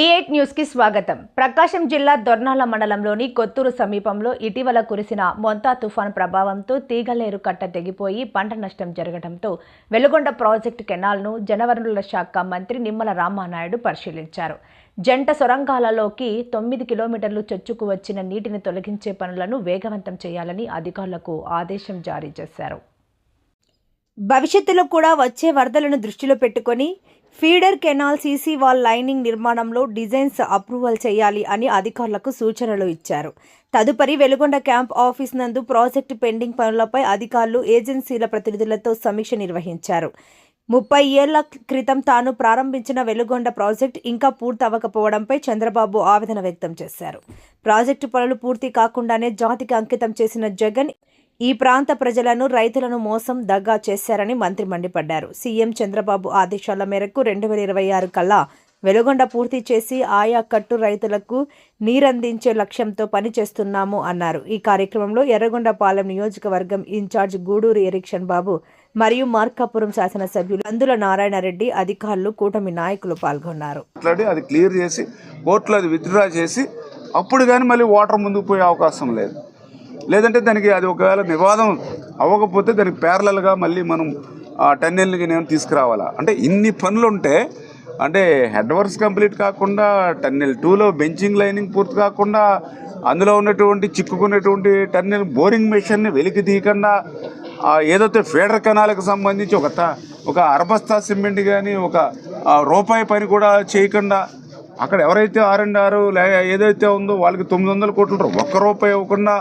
ఏఎయిట్ న్యూస్కి స్వాగతం. ప్రకాశం జిల్లా దొర్నాల మండలంలోని కొత్తూరు సమీపంలో ఇటీవల కురిసిన మొంతా తుఫాన్ ప్రభావంతో తీగలేరు కట్ట తెగిపోయి పంట నష్టం జరగడంతో వెలుగొండ ప్రాజెక్టు కెనాల్ను జనవనరుల శాఖ మంత్రి నిమ్మల రామానాయుడు పరిశీలించారు. జంట సొరంగాలలోకి తొమ్మిది కిలోమీటర్లు చొచ్చుకు వచ్చిన నీటిని తొలగించే పనులను వేగవంతం చేయాలని అధికారులకు ఆదేశం జారీ చేశారు. భవిష్యత్తులో కూడా వచ్చే వరదలను దృష్టిలో పెట్టుకొని feeder canal CC wall lining నిర్మాణంలో డిజైన్స్ అప్రూవల్ చేయాలి అని అధికారులకు సూచనలు ఇచ్చారు. తదుపరి వెలుగొండ క్యాంప్ ఆఫీస్ నందు ప్రాజెక్టు పెండింగ్ పనులపై అధికారులు ఏజెన్సీల ప్రతినిధులతో సమీక్ష నిర్వహించారు. ముప్పై ఏళ్ళ క్రితం తాను ప్రారంభించిన వెలుగొండ ప్రాజెక్ట్ ఇంకా పూర్తవ్వకపోవడంపై చంద్రబాబు ఆవేదన వ్యక్తం చేశారు. ప్రాజెక్టు పనులు పూర్తి కాకుండానే జాతికి అంకితం చేసిన జగన్ ఈ ప్రాంత ప్రజలను రైతులను మోసం దగ్గా చేశారని మంత్రి మండిపడ్డారు. సీఎం చంద్రబాబు ఆదేశాల మేరకు రెండు వేల ఇరవై ఆరు కల్లా వెలుగొండ పూర్తి చేసి ఆయా కట్టు రైతులకు నీరందించే లక్ష్యంతో పనిచేస్తున్నాము అన్నారు. ఈ కార్యక్రమంలో ఎర్రగొండపాలెం నియోజకవర్గం ఇన్ఛార్జ్ గూడూరు ఎరిక్షన్ బాబు మరియు మార్కాపురం శాసనసభ్యులు అందుల నారాయణరెడ్డి అధికారులు కూటమి నాయకులు పాల్గొన్నారు. అది క్లియర్ చేసి కోర్టులో అది విత్డ్రా చేసి అప్పుడు కానీ మళ్ళీ వాటర్ ముందుకు పోయే అవకాశం లేదు. లేదంటే దానికి అది ఒకవేళ వివాదం అవ్వకపోతే దానికి ప్యారలల్గా మళ్ళీ మనం ఆ టన్నెల్ని నేను తీసుకురావాలా? అంటే ఇన్ని పనులు ఉంటే అంటే హెడ్ వర్క్స్ కంప్లీట్ కాకుండా టన్నెల్ టూలో బెంచింగ్ లైనింగ్ పూర్తి కాకుండా అందులో ఉన్నటువంటి చిక్కుకున్నటువంటి టన్నెల్ బోరింగ్ మెషిన్ని వెలికి తీయకుండా ఏదైతే ఫీడర్ కెనాలకు సంబంధించి ఒక ఒక అరబస్తా సిమెంట్ కానీ ఒక రూపాయి పని కూడా చేయకుండా అక్కడ ఎవరైతే ఆర్ అండ్ ఆరు లే ఏదైతే ఉందో వాళ్ళకి తొమ్మిది వందల కోట్ల ఒక్క రూపాయి ఇవ్వకుండా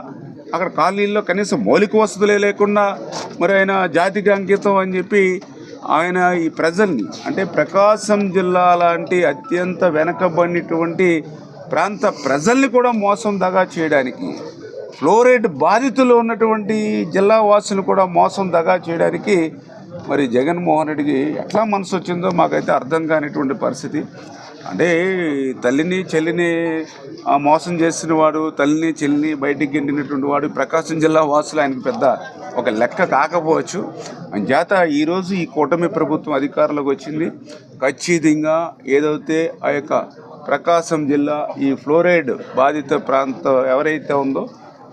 అక్కడ కాలనీల్లో కనీసం మౌలిక వసతులే లేకుండా మరి ఆయన జాతికి అంకితం అని చెప్పి ఆయన ఈ ప్రజల్ని అంటే ప్రకాశం జిల్లా లాంటి అత్యంత వెనకబడినటువంటి ప్రాంత ప్రజల్ని కూడా మోసం దగా చేయడానికి ఫ్లోరైడ్ బాధితులు ఉన్నటువంటి జిల్లా వాసులు కూడా మోసం దగా చేయడానికి మరి జగన్మోహన్ రెడ్డికి ఎట్లా మనసు వచ్చిందో మాకైతే అర్థం కానిటువంటి పరిస్థితి. అంటే తల్లిని చెల్లిని ఆ, మోసం చేసిన వాడు తల్లిని చెల్లిని బయటికి గెంటినటువంటి వాడు ప్రకాశం జిల్లా వాసులు ఆయనకు పెద్ద ఒక లెక్క కాకపోవచ్చు. చేత ఈరోజు ఈ కూటమి ప్రభుత్వం అధికారంలోకి వచ్చింది. ఖచ్చితంగా ఏదైతే ఆ యొక్క ప్రకాశం జిల్లా ఈ ఫ్లోరైడ్ బాధిత ప్రాంతం ఎవరైతే ఉందో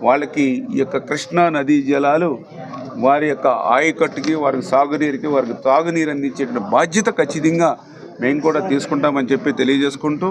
వాళ్ళకి ఈ యొక్క కృష్ణా నదీ జలాలు వారి యొక్క ఆయకట్టుకి వారికి సాగునీరుకి వారికి తాగునీరు అందించేటువంటి బాధ్యత ఖచ్చితంగా మేము కూడా తీసుకుంటామని చెప్పి తెలియజేసుకుంటూ